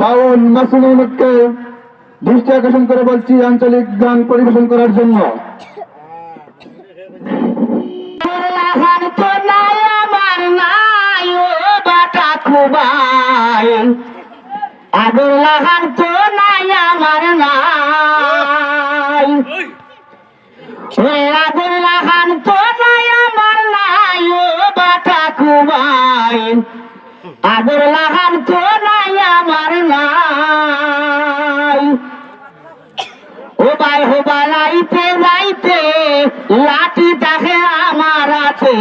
বাউল মাসুমকে দৃষ্টি আকর্ষণ করে বলছি, আঞ্চলিক গান পরিবেশন করার জন্য। আগুন লাহান তো নাই আমার নাই। আগুন লাহান তো নাই আমার নাই ও বাটা খুবাই। আগুন লাহান তো বাড়াইতে যাইতে লাঠি তাকে আমার আছে।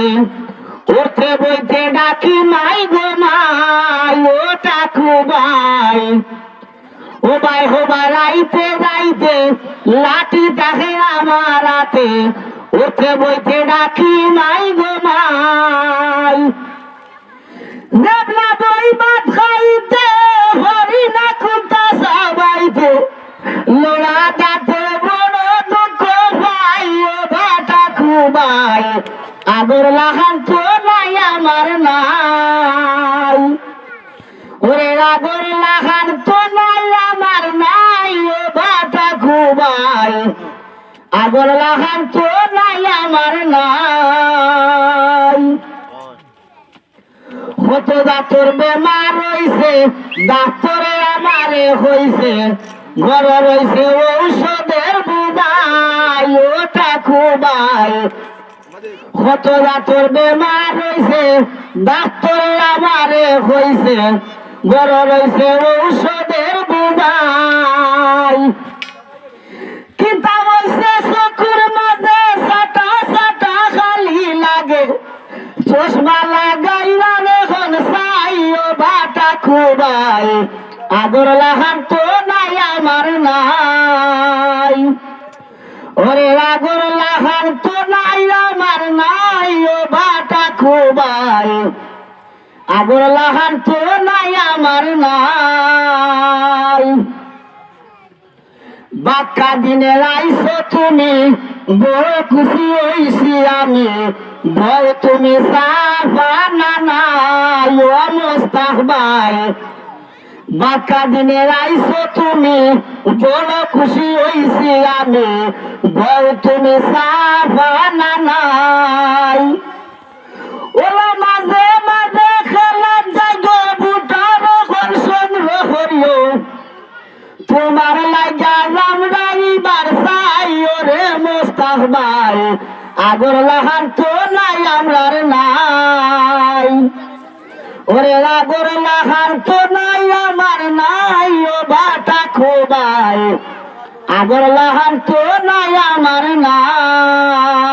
উঠে বইতে ডাকি মাই গো মাই ও টাকু ভাই ও ভাই হো বাড়াইতে যাইতে লাঠি তাকে আমার আছে। উঠে বইতে ডাকি মাই গো মাই জবনা বই ভাত আমার নাই। ওরে আগর লাহান তো আমার নাই, ও খুবাই আগর লাহান তো নাই আমার নাই। ডাক্তর বেমার হইছে আমারে হইছে, ঘর রইছে ঔষধের ঔষধের কিতা হইছে চকুর মাঝে সাটা সাটা খালি লাগে, চশমা লাগাইলা এখন সাই ও বাটা খুবাই, আগর লাহান তো নাই, আমার নাই। ওরে আগর খুবাই আগর লাহার তো নাই আমার নাই। বাক্কা দিনে আইসো তুমি, বড় খুশি হইছি আমি। ভয় তুমি সাফা না নাই, ও মোস্তাক ভাই বাক্কা দিনে আইসো তুমি, বড় খুশি হইছি আমি। ভয় তুমি সাফা না নাই। তোমার লাগা আমরা এবার চাই ওরে মোস্তাক ভাই আগর লাহান তো নাই, আমরার নাই। ওরে আগর লাহান তো নাই, আমার নাই, ও বাটা খোবাই। আগর লাহান তো নাই, আমার নাই।